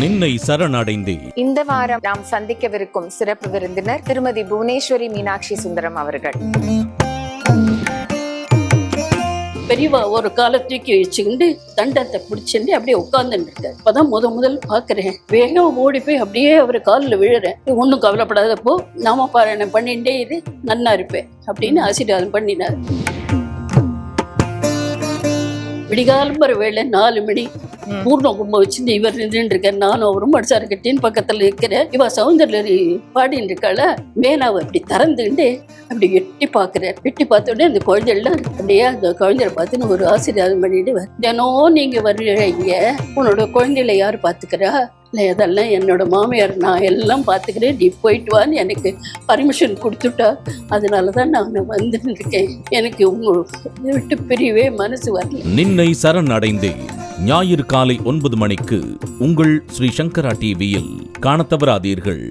நின்னை சரணடைந்தே. இந்த வாரம் நாம் சந்திக்கவிருக்கும் சிறப்பு விருந்தினர் திருமதி புவனேஸ்வரி மீனாட்சி சுந்தரம் அவர்கள். பெரியவா ஒரு காலை தூக்கி வச்சுக்கிண்டு தண்டத்தை பிடிச்சிட்டு அப்படியே உட்கார்ந்துட்டு இருக்காரு. அப்பதான் முத முதல் பாக்குறேன் வேகம் ஓடி போய் அப்படியே அவர் காலில் விழுறேன். ஒன்றும் கவலைப்படாதப்போ நாம பாராயணம் பண்ணிட்டே இரு. நன்னா இருப்பேன் அப்படின்னு ஆசீர்வாதம் பண்ணினார். விடிகாலம்பர வேலை நாலு மணி. பூர்ண கும்பம் வச்சுட்டு இவர் நின்றுட்டு இருக்கார் நானும் அவரும் மடிசாரு கட்டின்னு பக்கத்துல இருக்கிறேன் இவ சௌந்தர்யரி பாடின்னு இருக்காள. மேனாவை அப்படி திறந்துக்கிட்டு அப்படி எட்டி பார்க்குறார். எட்டி பார்த்த உடனே அந்த குழந்தைலாம் அப்படியே அந்த குழந்தைய பார்த்துன்னு ஒரு ஆசீர்வாதம் பண்ணிட்டு தினம் நீங்க வர்றீங்க உன்னோட குழந்தைகளை யார் பார்த்துக்கிறா? இல்லை அதெல்லாம் என்னோடய மாமியார் நான் எல்லாம் பார்த்துக்கிறேன். நீ போயிட்டு வான்னு எனக்கு பர்மிஷன் கொடுத்துட்டா. அதனால தான் நான் வந்துட்டு இருக்கேன். எனக்கு உங்க விட்டு பிரிவே மனசு வரல. நின்னை சரணடைந்தே ஞாயிறு காலை ஒன்பது மணிக்கு உங்கள் ஸ்ரீ சங்கரா டிவியில் காண தவறாதீர்கள்.